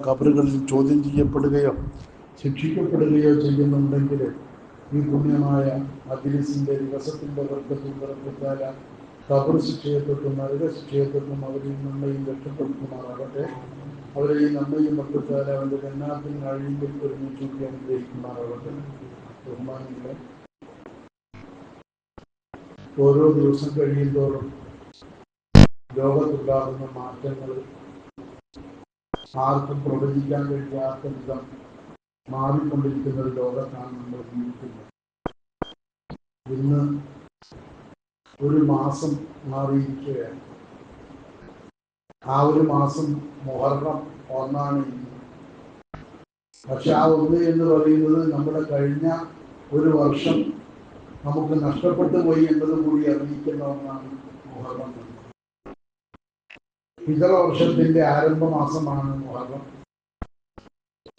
കബറുകളിൽ ചോദ്യം ചെയ്യപ്പെടുകയോ ശിക്ഷിക്കപ്പെടുകയോ ചെയ്യുന്നുണ്ടെങ്കിൽ ഈ പുണ്യമായ അഖിലീസിന്റെ ദിവസത്തിന്റെ വർഗത്തിൽ വർഗത്താല കബർ ശിക്ഷയെ തൊട്ടും നരക ശിക്ഷയെ തൊട്ടും അവരിൽ നന്മയും രക്ഷപ്പെടുത്തുമാറാകട്ടെ. അവരെ ഈ നന്മയും വർഗത്താല അവന്റെ ജന്നാത്തിന് അഴിയിൽ ഒരുമിച്ചൂട്ടി അനുഗ്രഹിക്കുമാറാകട്ടെ. ബഹുമാനികളെ ഓരോ ദിവസം കഴിയുമ്പോഴും ലോകത്തുണ്ടാകുന്ന മാറ്റങ്ങൾ ആർക്കും പ്രവചിക്കാൻ കഴിയാത്ത വിധം മാറിക്കൊണ്ടിരിക്കുന്ന ഒരു ലോകത്താണ് നമ്മൾ ജീവിക്കുന്നത്. ഇന്ന് ഒരു മാസം മാറിയിരിക്കുകയാണ്. ആ ഒരു മാസം മുഹർറം ഒന്നാണ് പക്ഷെ ആ ഒന്ന് എന്ന് പറയുന്നത് നമ്മുടെ കഴിഞ്ഞ ഒരു വർഷം നമുക്ക് നഷ്ടപ്പെട്ടു പോയി എന്നത് കൂടി അറിയിക്കുന്ന ഒന്നാണ് എന്ന് ഹിജറ വർഷത്തിന്റെ ആരംഭ മാസമാണ് മുഹറം.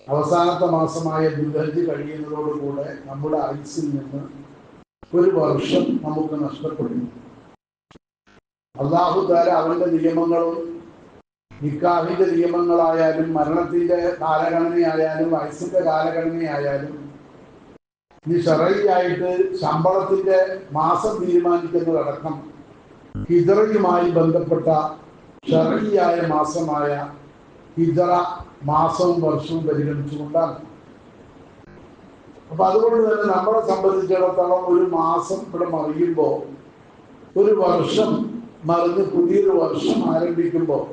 അവസാനത്തെ മാസമായ ദുൽഹജ് കഴിയുന്നതോടുകൂടെ നമ്മുടെ ഐസിൽ നിന്ന് ഒരു വർഷം നമുക്ക് നഷ്ടപ്പെടുന്നു. അള്ളാഹു താര അവന്റെ നിയമങ്ങളും നിക്കാഹിന്റെ നിയമങ്ങളായാലും മരണത്തിന്റെ കാലഗണനയായാലും വയസ്സിന്റെ കാലഗണനയായാലും ഈ ഷറയിലായിട്ട് ശമ്പളത്തിന്റെ മാസം തീരുമാനിക്കുന്നതടക്കം ഹിജറയുമായി ബന്ധപ്പെട്ട ഷറയിയായ മാസമായ ഹിജറ മാസവും വർഷവും പരിഗണിച്ചുകൊണ്ടാണ്. അപ്പൊ അതുകൊണ്ട് തന്നെ നമ്മളെ സംബന്ധിച്ചിടത്തോളം ഒരു മാസം ഇവിടെ മറിയുമ്പോൾ ഒരു വർഷം മറിഞ്ഞ് പുതിയൊരു വർഷം ആരംഭിക്കുമ്പോൾ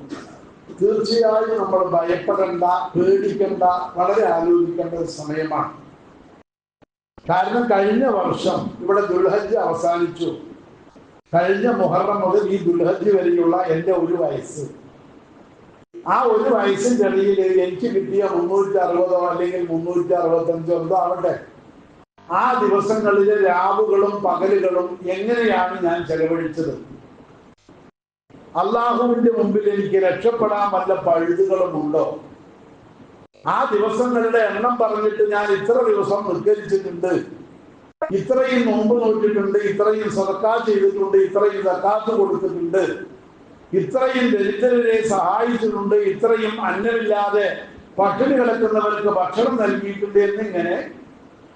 തീർച്ചയായും നമ്മൾ ഭയപ്പെടേണ്ട പേടിക്കേണ്ട വളരെ ആലോചിക്കേണ്ട ഒരു സമയമാണ്. കാരണം കഴിഞ്ഞ വർഷം ഇവിടെ ദുൽഹജ് അവസാനിച്ചു. കഴിഞ്ഞ മുഹറം മുതൽ ഈ ദുൽഹജ് വരെയുള്ള എന്റെ ഒരു വയസ്സ്. ആ ഒരു വയസ്സിന്റെ ഇടയിൽ എനിക്ക് കിട്ടിയ മുന്നൂറ്റി അറുപതോ അല്ലെങ്കിൽ മുന്നൂറ്റി അറുപത്തഞ്ചോ എന്തോ ആവട്ടെ ആ ദിവസങ്ങളിലെ രാവുകളും പകലുകളും എങ്ങനെയാണ് ഞാൻ ചെലവഴിച്ചത്? അള്ളാഹുവിന്റെ മുമ്പിൽ എനിക്ക് രക്ഷപ്പെടാൻ വല്ല പഴുതുകളും ഉണ്ടോ? ആ ദിവസങ്ങളുടെ എണ്ണം പറഞ്ഞിട്ട് ഞാൻ ഇത്ര ദിവസം നിസ്കരിച്ചിട്ടുണ്ട്. ഇത്രയും നോമ്പ് നോക്കിയിട്ടുണ്ട് ഇത്രയും സർക്കാർ ചെയ്തിട്ടുണ്ട് ഇത്രയും സക്കാത്ത് കൊടുത്തിട്ടുണ്ട്. ഇത്രയും ദരിദ്രരെ സഹായിച്ചിട്ടുണ്ട് ഇത്രയും അന്നമില്ലാതെ പട്ടിണി കിടക്കുന്നവർക്ക് ഭക്ഷണം നൽകിയിട്ടുണ്ട് എന്നിങ്ങനെ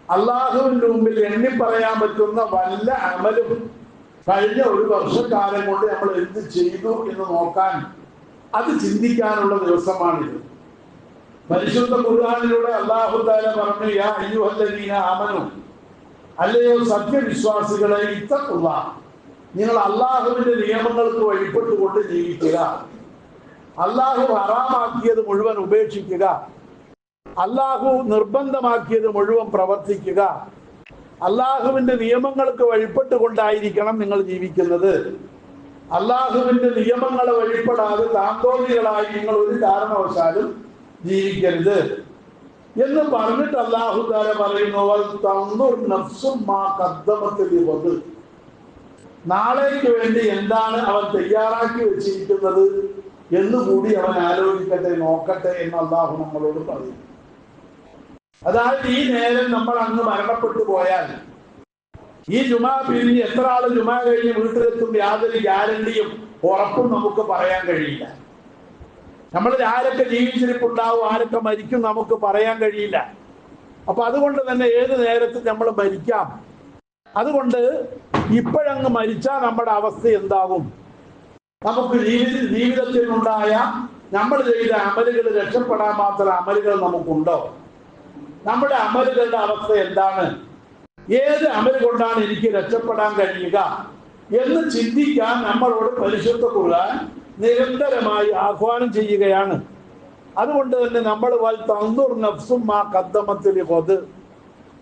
അള്ളാഹുവിന്റെ മുമ്പിൽ എണ്ണി പറയാൻ പറ്റുന്ന വല്ല അമലും കഴിഞ്ഞ ഒരു വർഷക്കാലം കൊണ്ട് നമ്മൾ എന്ത് ചെയ്തു എന്ന് നോക്കാൻ അത് ചിന്തിക്കാനുള്ള ദിവസമാണിത്. പരിശുദ്ധ ഖുർആാനിലൂടെ അള്ളാഹു താല പറഞ്ഞു യാ അയ്യുഹല്ലീന ആമനു അല്ലയോ സത്യവിശ്വാസികളെ ഇത്തക്കുള്ള നിങ്ങൾ അള്ളാഹുവിന്റെ നിയമങ്ങൾക്ക് വഴിപ്പെട്ടുകൊണ്ട് ജീവിക്കുക. അള്ളാഹു ഹറാമാക്കിയത് മുഴുവൻ ഉപേക്ഷിക്കുക. അള്ളാഹു നിർബന്ധമാക്കിയത് മുഴുവൻ പ്രവർത്തിക്കുക. അള്ളാഹുവിന്റെ നിയമങ്ങൾക്ക് വഴിപ്പെട്ടുകൊണ്ടായിരിക്കണം നിങ്ങൾ ജീവിക്കുന്നത്. അള്ളാഹുവിന്റെ നിയമങ്ങളെ വഴിപ്പെടാതെ താന്തോന്നികളായി നിങ്ങൾ ഒരു കാരണവശാലും ജീവിക്കരുത്. എന്ന് പറഞ്ഞിട്ട് അള്ളാഹു താര പറയുന്നു നാളേക്ക് വേണ്ടി എന്താണ് അവൻ തയ്യാറാക്കി വെച്ചിരിക്കുന്നത് എന്ന് കൂടി അവൻ ആലോചിക്കട്ടെ നോക്കട്ടെ എന്ന് അള്ളാഹു നമ്മളോട് പറയും. അതായത് ഈ നേരം നമ്മൾ അങ്ങ് മരണപ്പെട്ടു പോയാൽ ഈ ജുമാ പിരിഞ്ഞ് എത്ര ആൾ ജുമാ കഴിഞ്ഞ് വീട്ടിലെത്തും യാതൊരു ഗ്യാരണ്ടിയും ഉറപ്പും നമുക്ക് പറയാൻ കഴിയില്ല. നമ്മൾ ആരൊക്കെ ജീവിച്ചിരിപ്പുണ്ടാവും ആരൊക്കെ മരിക്കും നമുക്ക് പറയാൻ കഴിയില്ല. അപ്പൊ അതുകൊണ്ട് തന്നെ ഏത് നേരത്ത് നമ്മൾ മരിക്കാം. അതുകൊണ്ട് ഇപ്പോഴങ്ങ് മരിച്ചാൽ നമ്മുടെ അവസ്ഥ എന്താകും? നമുക്ക് ജീവിത ജീവിതത്തിൽ ഉണ്ടായ നമ്മൾ ചെയ്ത അമലുകൾ രക്ഷപ്പെടാൻ മാത്രം അമലുകൾ നമുക്കുണ്ടോ? നമ്മുടെ അമലുകളുടെ അവസ്ഥ എന്താണ്? ഏത് അമൽ കൊണ്ടാണ് എനിക്ക് രക്ഷപ്പെടാൻ കഴിയുക? എന്ന് ചിന്തിക്കാൻ നമ്മളോട് പരിശുദ്ധ ഖുർആൻ നിരന്തരമായി ആഹ്വാനം ചെയ്യുകയാണ്. അതുകൊണ്ട് തന്നെ നമ്മൾ വൽ തന്തുർ നഫ്സും ആ കദ്ദമത്തിൽ കൊത്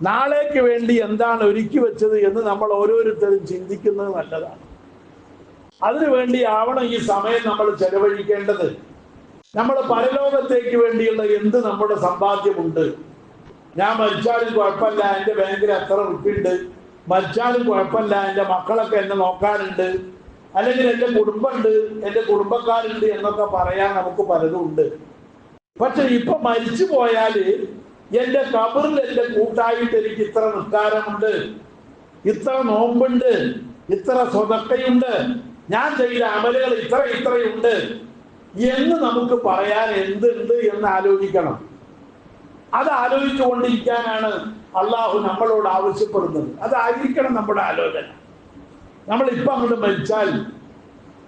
നാളേക്ക് വേണ്ടി എന്താണ് ഒരുക്കി വെച്ചത് എന്ന് നമ്മൾ ഓരോരുത്തരും ചിന്തിക്കുന്നത് നല്ലതാണ്. അതിനുവേണ്ടി ആവണം ഈ സമയം നമ്മൾ ചെലവഴിക്കേണ്ടത്. നമ്മൾ പരലോകത്തേക്ക് വേണ്ടിയുള്ള എന്ത് നമ്മുടെ സമ്പാദ്യമുണ്ട്? ഞാൻ മരിച്ചാലും കുഴപ്പമില്ല എന്റെ ബാങ്കിൽ എത്ര ഉറുപ്പുണ്ട് മരിച്ചാലും കുഴപ്പമില്ല എന്റെ മക്കളൊക്കെ എന്നെ നോക്കാനുണ്ട്. അല്ലെങ്കിൽ എന്റെ കുടുംബമുണ്ട് എന്റെ കുടുംബക്കാരുണ്ട് എന്നൊക്കെ പറയാൻ നമുക്ക് പലതും ഉണ്ട്. പക്ഷെ ഇപ്പൊ മരിച്ചു പോയാൽ എന്റെ കബറിൽ എന്റെ കൂട്ടായിട്ട് എനിക്ക് ഇത്ര നിസ്കാരമുണ്ട് ഇത്ര നോമ്പുണ്ട് ഇത്ര സ്വതക്കയുണ്ട് ഞാൻ ചെയ്ത അമലുകൾ ഇത്ര ഇത്രയുണ്ട് എന്ന് നമുക്ക് പറയാൻ എന്തുണ്ട് എന്ന് ആലോചിക്കണം. അത് ആലോചിച്ചുകൊണ്ടിരിക്കാനാണ് അള്ളാഹു നമ്മളോട് ആവശ്യപ്പെടുന്നത്. അതായിരിക്കണം നമ്മുടെ ആലോചന. നമ്മൾ ഇപ്പൊ അങ്ങോട്ട് മരിച്ചാൽ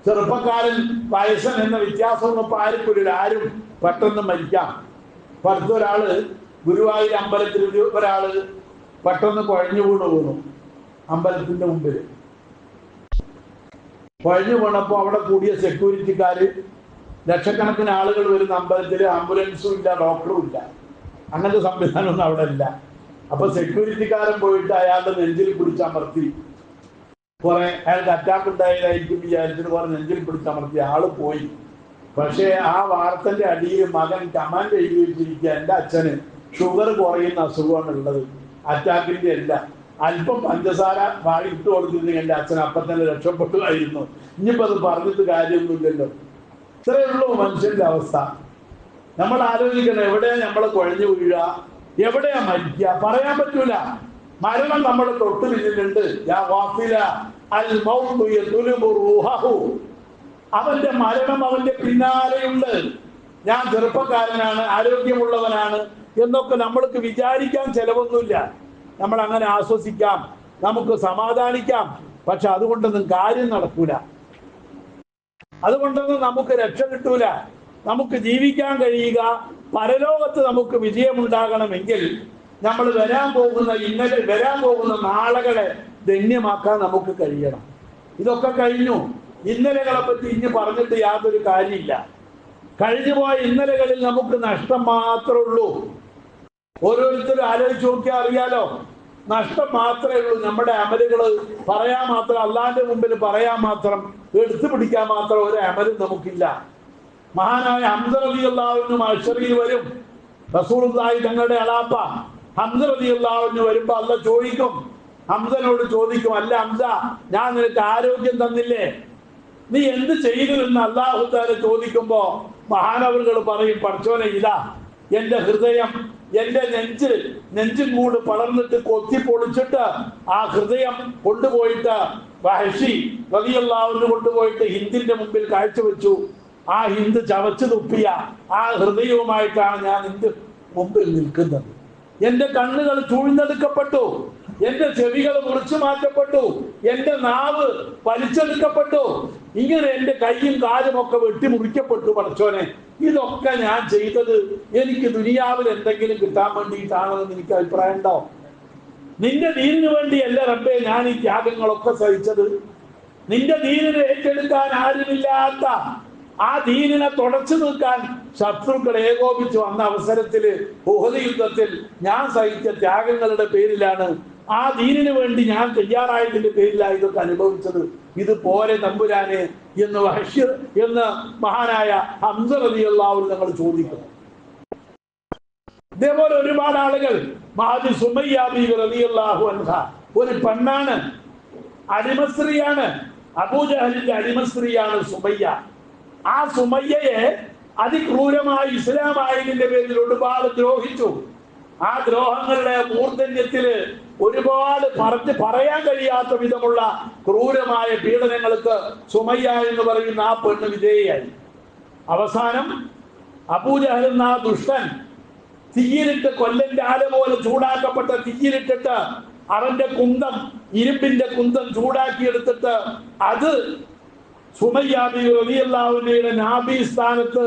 ചെറുപ്പക്കാരൻ വയസ്സൻ എന്ന വ്യത്യാസമൊന്നും ഇപ്പൊ ആർക്കും ആരും പെട്ടെന്ന് മരിക്കാം. ഇപ്പൊ ഗുരുവായൂർ അമ്പലത്തിൽ ഒരു ഒരാൾ പെട്ടെന്ന് കുഴഞ്ഞു വീണ് വീണു അമ്പലത്തിന്റെ മുമ്പിൽ. കുഴഞ്ഞു വീണപ്പോ അവിടെ കൂടിയ സെക്യൂരിറ്റിക്കാര് ലക്ഷക്കണക്കിന് ആളുകൾ വരുന്ന അമ്പലത്തിൽ ആംബുലൻസും ഇല്ല ഡോക്ടറും ഇല്ല. അങ്ങനത്തെ സംവിധാനമൊന്നും അവിടെ ഇല്ല. അപ്പൊ സെക്യൂരിറ്റിക്കാരൻ പോയിട്ട് അയാളുടെ നെഞ്ചിൽ പിടിച്ചമർത്തി കുറെ അയാൾക്ക് അറ്റാക്ക് ഉണ്ടായതായിരിക്കും വിചാരിച്ചിട്ട് കുറെ നെഞ്ചിൽ പിടിച്ചമർത്തി ആൾ പോയി. പക്ഷേ ആ വാർത്തന്റെ അടിയിൽ മകൻ കമാൻഡ് എഴുതി വെച്ചിരിക്കുക എന്റെ അച്ഛന് ഷുഗർ കുറയുന്ന അസുഖമാണ് ഉള്ളത്. അറ്റാക്കിന്റെ അല്ല. അല്പം പഞ്ചസാര വാഴ ഇട്ട് കൊടുത്തിരുന്നെങ്കിൽ എന്റെ അച്ഛൻ അപ്പം തന്നെ രക്ഷപ്പെട്ടുമായിരുന്നു. ഇനിയിപ്പോ അത് പറഞ്ഞിട്ട് കാര്യമൊന്നുമില്ലല്ലോ. ഇത്രയേ ഉള്ളൂ മനുഷ്യന്റെ അവസ്ഥ. നമ്മൾ ആലോചിക്കണം എവിടെയാ നമ്മൾ കുഴഞ്ഞു വീഴുക? എവിടെയാ മരിക്കുക? പറയാൻ പറ്റൂല. മരണം നമ്മുടെ തൊട്ട് പിന്നിലുണ്ട്. അവന്റെ മരണം അവന്റെ പിന്നാലെയുണ്ട്. ഞാൻ ചെറുപ്പക്കാരനാണ് ആരോഗ്യമുള്ളവനാണ് എന്നൊക്കെ നമ്മൾക്ക് വിചാരിക്കാൻ ചെലവൊന്നുമില്ല. നമ്മൾ അങ്ങനെ ആശ്വസിക്കാം നമുക്ക് സമാധാനിക്കാം പക്ഷെ അതുകൊണ്ടൊന്നും കാര്യം നടക്കൂല. അതുകൊണ്ടൊന്നും നമുക്ക് രക്ഷ കിട്ടൂല. നമുക്ക് ജീവിക്കാൻ കഴിയുക. പരലോകത്ത് നമുക്ക് വിജയമുണ്ടാകണമെങ്കിൽ നമ്മൾ വരാൻ പോകുന്ന ഇന്നലെ വരാൻ പോകുന്ന നാളുകളെ ധന്യമാക്കാൻ നമുക്ക് കഴിയണം. ഇതൊക്കെ കഴിഞ്ഞു. ഇന്നലകളെ പറ്റി ഇനി പറഞ്ഞിട്ട് യാതൊരു കാര്യമില്ല. കഴിഞ്ഞുപോയ ഇന്നലകളിൽ നമുക്ക് നഷ്ടം മാത്രമേ ഉള്ളൂ. ഓരോരുത്തരും ആലോചിച്ച് നോക്കിയാൽ അറിയാലോ നഷ്ടം മാത്രമേ ഉള്ളൂ. നമ്മുടെ അമലുകൾ പറയാൻ മാത്രം അള്ളാന്റെ മുമ്പിൽ പറയാൻ മാത്രം എടുത്തു പിടിക്കാൻ മാത്രം ഒരു അമലും നമുക്കില്ല. മഹാനായ അംസറബി അള്ളാഹുവിനും അഷറിയിൽ വരും. റസൂലുള്ളാഹി തങ്ങളുടെ അളാപ്പ ഹംസറതിയുള്ളാവിന് വരുമ്പോ അല്ല ചോദിക്കും. ഹംസനോട് ചോദിക്കും അല്ല ഹംസ ഞാൻ നിനക്ക് ആരോഗ്യം തന്നില്ലേ? നീ എന്ത് ചെയ്തു എന്ന് അള്ളാഹുദാരെ ചോദിക്കുമ്പോ മഹാനവറുകൾ പറയും പഠിച്ചോനെ ഇതാ എന്റെ ഹൃദയം എന്റെ നെഞ്ച് നെഞ്ചും കൂട് പളർന്നിട്ട് കൊത്തി പൊളിച്ചിട്ട് ആ ഹൃദയം കൊണ്ടുപോയിട്ട് വഹഷി റതിയല്ലാവിന് കൊണ്ടുപോയിട്ട് ഹിന്ദിന്റെ മുമ്പിൽ കാഴ്ചവെച്ചു. ആ ഹിന്ദ് ചവച്ചു തുപ്പിയ ആ ഹൃദയവുമായിട്ടാണ് ഞാൻ നിന്റെ മുമ്പിൽ നിൽക്കുന്നത്. എന്റെ കണ്ണുകൾ ചൂഴ്ന്നെടുക്കപ്പെട്ടു. എന്റെ ചെവികൾ മുറിച്ചു മാറ്റപ്പെട്ടു. എന്റെ നാവ് വലിച്ചെടുക്കപ്പെട്ടു. ഇങ്ങനെ എന്റെ കൈയും കാലും ഒക്കെ വെട്ടിമുറിക്കപ്പെട്ടു പഠിച്ചോനെ ഇതൊക്കെ ഞാൻ ചെയ്തത് എനിക്ക് ദുനിയാവിൽ എന്തെങ്കിലും കിട്ടാൻ വേണ്ടിയിട്ടാണെന്ന് എനിക്ക് അഭിപ്രായം ഉണ്ടോ? നിന്റെ ദീനിനു വേണ്ടി അല്ല റബ്ബെ ഞാൻ ഈ ത്യാഗങ്ങളൊക്കെ സഹിച്ചത്. നിന്റെ ദീനിനെ ഏറ്റെടുക്കാൻ ആരുമില്ലാത്ത ആ ദീനിനെ തുടച്ചു നിൽക്കാൻ ശത്രുക്കൾ ഏകോപിച്ച് വന്ന അവസരത്തിൽ ഉഹദ് യുദ്ധത്തിൽ ഞാൻ സഹിച്ച ത്യാഗങ്ങളുടെ പേരിലാണ് ആ ദീനിന് വേണ്ടി ഞാൻ തയ്യാറായതിന്റെ പേരിലാണ് ഇതൊക്കെ അനുഭവിച്ചത്. ഇത് പോരെ തമ്പുരാനെ എന്ന് വഹഷ്യർ എന്ന് മഹാനായ ഹംസ റളിയല്ലാഹു ഞങ്ങൾ ചോദിക്കുന്നു. ഇതേപോലെ ഒരുപാട് ആളുകൾ മഹാദി സുമയ്യാബി റളിയല്ലാഹു അൻഹ ഒരു പെണ്ണാണ് അടിമസ്ത്രീയാണ് അബൂജഹലിന്റെ അടിമസ്ത്രീയാണ് സുമയ്യ. ആ സുമയ്യയെ അതിക്രൂരമായി ഇസ്ലാമായതിന്റെ പേരിൽ ഒരുപാട് ദ്രോഹിച്ചു. ആ ദ്രോഹങ്ങളുടെ മൂർധന്യത്തിൽ ഒരുപാട് പറഞ്ഞ് പറയാൻ കഴിയാത്ത വിധമുള്ള ക്രൂരമായ പീഡനങ്ങൾക്ക് സുമയ്യ എന്ന് പറയുന്ന ആ പെണ്ണ് വിധേയായി അവസാനം അബൂജഹൽ എന്ന ആ ദുഷ്ടൻ തീയിലിട്ട് കൊല്ലന്റെ ആല പോലെ ചൂടാക്കപ്പെട്ട തീയിലിട്ടിട്ട് അവന്റെ കുന്തം ഇരുമ്പിന്റെ കുന്തം ചൂടാക്കിയെടുത്തിട്ട് അത് സുമയ്യാബി റളിയല്ലാഹുവിന്റെ നാബി സ്ഥാനത്ത്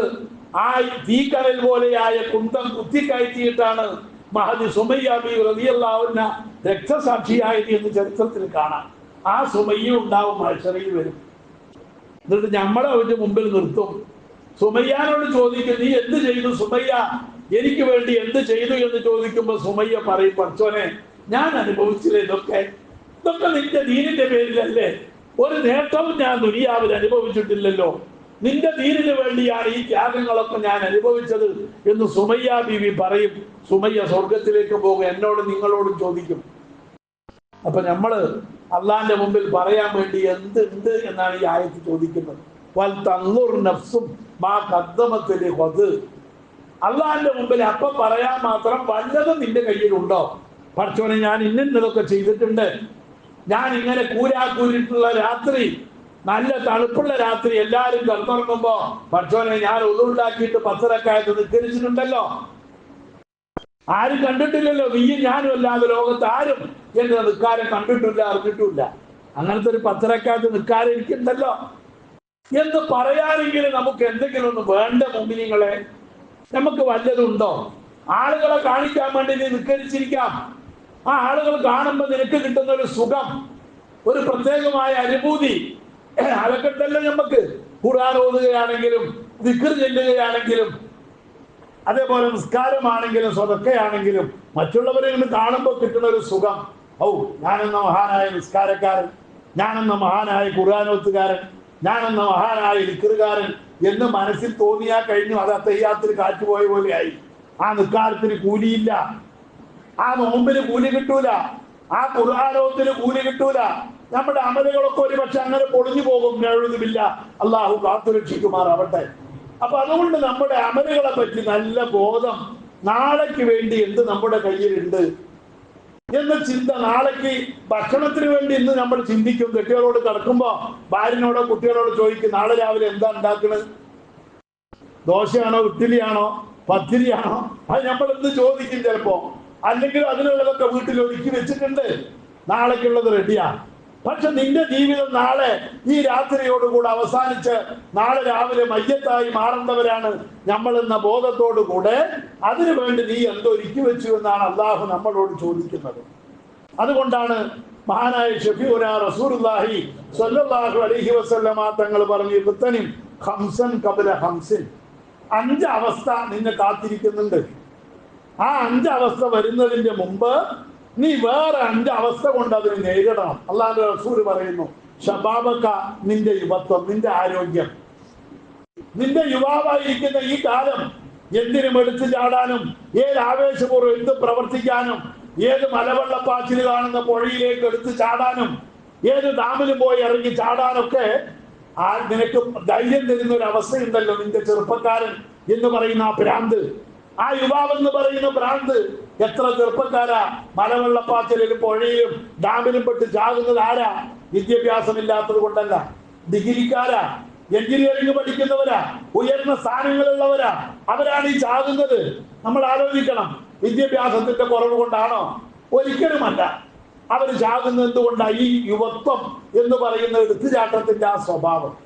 ആ തീക്കടൽ പോലെയായ കുന്തം കുത്തിക്കയറ്റിയിട്ടാണ് മഹദി സുമയ്യാബി റളിയല്ലാഹുവിന രക്തസാക്ഷിയായത് എന്ന് ചരിത്രത്തിൽ കാണാം. ആ സുമയ്യ ഉണ്ടാവും മത്സരയിൽ വരും. എന്നിട്ട് നമ്മളെ അവന്റെ മുമ്പിൽ നിർത്തും. സുമയ്യാനോട് ചോദിക്കും നീ എന്ത് ചെയ്തു സുമയ്യ? എനിക്ക് വേണ്ടി എന്ത് ചെയ്തു? എന്ന് ചോദിക്കുമ്പോൾ സുമയ്യ പറയും പച്ചോനെ ഞാൻ അനുഭവിച്ചില്ല ഇതൊക്കെ. ഇതൊക്കെ നിന്റെ ദീനിന്റെ പേരിലല്ലേ? ഒരു നേട്ടവും ഞാൻ ദുനിയാവിൽ അനുഭവിച്ചിട്ടില്ലല്ലോ. നിന്റെ ദീനിന് വേണ്ടിയാണ് ഈ ത്യാഗങ്ങളൊക്കെ ഞാൻ അനുഭവിച്ചത് എന്ന് സുമയ്യ ബീവി പറയും. സുമയ്യ സ്വർഗത്തിലേക്ക് പോകും എന്നോട് നിങ്ങളോടും ചോദിക്കും. അപ്പൊ നമ്മൾ അള്ളാന്റെ മുമ്പിൽ പറയാൻ വേണ്ടി എന്ത് ഉണ്ട് എന്നാണ് ഈ ആയത്ത് ചോദിക്കുന്നത്. അള്ളാന്റെ മുമ്പിൽ അപ്പം പറയാൻ മാത്രം വല്ലതും നിന്റെ കയ്യിലുണ്ടോ? പഠിച്ചോനെ ഞാൻ ഇന്നിന്നതൊക്കെ ചെയ്തിട്ടുണ്ട്. ഞാൻ ഇങ്ങനെ കൂരാക്കൂരിട്ടുള്ള രാത്രി നല്ല തണുപ്പുള്ള രാത്രി എല്ലാവരും കിടന്നുറങ്ങുമ്പോ ഭക്ഷണം ഞാൻ ഒന്നുണ്ടാക്കിയിട്ട് പത്തരക്കായത്ത് നിസ്കരിച്ചിട്ടുണ്ടല്ലോ. ആരും കണ്ടിട്ടില്ലല്ലോ നീയും ഞാനും അല്ലാതെ ലോകത്ത് ആരും എന്റെ നിൽക്കാരെ കണ്ടിട്ടില്ല അറിഞ്ഞിട്ടില്ല. അങ്ങനത്തെ ഒരു പത്തരക്കാലത്ത് നിൽക്കാരെ ഇരിക്കുന്നുണ്ടല്ലോ എന്ന് പറയാനെങ്കിലും നമുക്ക് എന്തെങ്കിലും ഒന്ന് വേണ്ട മുമ്പിനിങ്ങളെ നമുക്ക് വല്ലതുണ്ടോ ആളുകളെ കാണിക്കാൻ വേണ്ടി നീ നിൽക്കരിച്ചിരിക്കാം ആ ആളുകൾ കാണുമ്പോൾ നിനക്ക് കിട്ടുന്ന ഒരു സുഖം ഒരു പ്രത്യേകമായ അനുഭൂതി. അതൊക്കെട്ടല്ലോ നമുക്ക്. ഖുർആൻ ഓതുകയാണെങ്കിലും ദിക്കർ ചെല്ലുകയാണെങ്കിലും അതേപോലെ നിസ്കാരമാണെങ്കിലും സ്വതക്കയാണെങ്കിലും മറ്റുള്ളവരെ നിന്ന് കാണുമ്പോൾ കിട്ടുന്ന ഒരു സുഖം. ഔ ഞാനെന്ന മഹാനായ നിസ്കാരക്കാരൻ ഞാനെന്ന മഹാനായ ഖുർആാനോത്തുകാരൻ ഞാനെന്ന മഹാനായ ലിക്കറുകാരൻ എന്ന് മനസ്സിൽ തോന്നിയാൽ കഴിഞ്ഞു. അത് അത്തയ്യാത്തിൽ കാറ്റുപോയ പോലെയായി ആ നിസ്കാരത്തിന് കൂലിയില്ല. ആ നോമ്പിന് കൂലി കിട്ടൂല. ആ ഖുർആാനോത്തിന് കൂലി കിട്ടൂല. നമ്മുടെ അമലുകളൊക്കെ ഒരു പക്ഷെ അങ്ങനെ പൊളിഞ്ഞു പോകും. എഴുതുമില്ല അള്ളാഹു കാത്തുരക്ഷിക്കുമാറാവട്ടെ അപ്പൊ അതുകൊണ്ട് നമ്മുടെ അമലുകളെ പറ്റി നല്ല ബോധം നാളേക്ക് വേണ്ടി എന്ത് നമ്മുടെ കയ്യിലുണ്ട് എന്ന ചിന്ത നാളേക്ക് ഭക്ഷണത്തിന് വേണ്ടി ഇന്ന് നമ്മൾ ചിന്തിക്കും. കുട്ടികളോട് കിടക്കുമ്പോ ഭാര്യനോടോ കുട്ടികളോട് ചോദിക്കും നാളെ രാവിലെ എന്താ ഉണ്ടാക്കണത് ദോശയാണോ ഇഡ്ഡലിയാണോ പത്തിരിയാണോ? അത് നമ്മൾ എന്ത് ചോദിക്കും ചിലപ്പോ. അല്ലെങ്കിൽ അതിനുള്ളതൊക്കെ വീട്ടിൽ ഒരുക്കി വെച്ചിട്ടുണ്ട്. നാളേക്കുള്ളത് റെഡിയാ പക്ഷെ നിന്റെ ജീവിതം നാളെ ഈ രാത്രിയോടുകൂടെ അവസാനിച്ച് നാളെ രാവിലെ മയ്യത്തായി മാറേണ്ടവരാണ് നമ്മൾ എന്ന ബോധത്തോടുകൂടെ. അതിനു വേണ്ടി നീ എന്തൊരുക്കി വെച്ചു എന്നാണ് അള്ളാഹു നമ്മളോട് ചോദിക്കുന്നത്. അതുകൊണ്ടാണ് മഹാനായ ഷഫീഉന റസൂലുള്ളാഹി സ്വല്ലല്ലാഹു അലൈഹി വസല്ലമ തങ്ങൾ പറഞ്ഞു ഹംസൻ കബല ഹംസൻ. അഞ്ച് അവസ്ഥ നിന്നെ കാത്തിരിക്കുന്നുണ്ട്. ആ അഞ്ച് അവസ്ഥ വരുന്നതിന്റെ മുമ്പ് നീ വേറെ അഞ്ച് അവസ്ഥ കൊണ്ട് അതിനെ നേരിടണം. അല്ലാതെ റസൂൽ പറയുന്നു ഷബാബക്ക നിന്റെ യുവത്വം നിന്റെ ആരോഗ്യം. നിന്റെ യുവാവായിരിക്കുന്ന ഈ കാലം എന്തിനും എടുത്തു ചാടാനും ഏത് ആവേശപൂർവം എന്ത് പ്രവർത്തിക്കാനും ഏത് മലവെള്ളപ്പാച്ചിൽ കാണുന്ന പുഴയിലേക്ക് എടുത്തു ചാടാനും ഏത് ഡാമിലും പോയി ഇറങ്ങി ചാടാനൊക്കെ ആ നിനക്ക് ധൈര്യം തരുന്ന ഒരു അവസ്ഥയുണ്ടല്ലോ നിന്റെ ചെറുപ്പക്കാരൻ എന്ന് പറയുന്ന ആ ഭ്രാന്ത് ആ യുവാവെന്ന് പറയുന്ന ഭ്രാന്ത് എത്ര ചെറുപ്പക്കാരാ? മലവെള്ളപ്പാച്ചിലും പുഴയിലും ഡാമിലും പെട്ട് ചാകുന്നത് ആരാ? വിദ്യാഭ്യാസമില്ലാത്തത് കൊണ്ടല്ല. ഡിഗ്രിക്കാരാ എഞ്ചിനീയറിംഗ് പഠിക്കുന്നവരാ ഉയർന്ന സ്ഥാനങ്ങളുള്ളവരാ. അവരാണ് ഈ ചാകുന്നത്. നമ്മൾ ആലോചിക്കണം വിദ്യാഭ്യാസത്തിന്റെ കുറവ് കൊണ്ടാണോ? ഒരിക്കലുമല്ല. അവർ ചാകുന്നത് എന്തുകൊണ്ടാണ് ഈ യുവത്വം എന്ന് പറയുന്ന എടുത്തുചാട്ടത്തിന്റെ ആ സ്വഭാവം.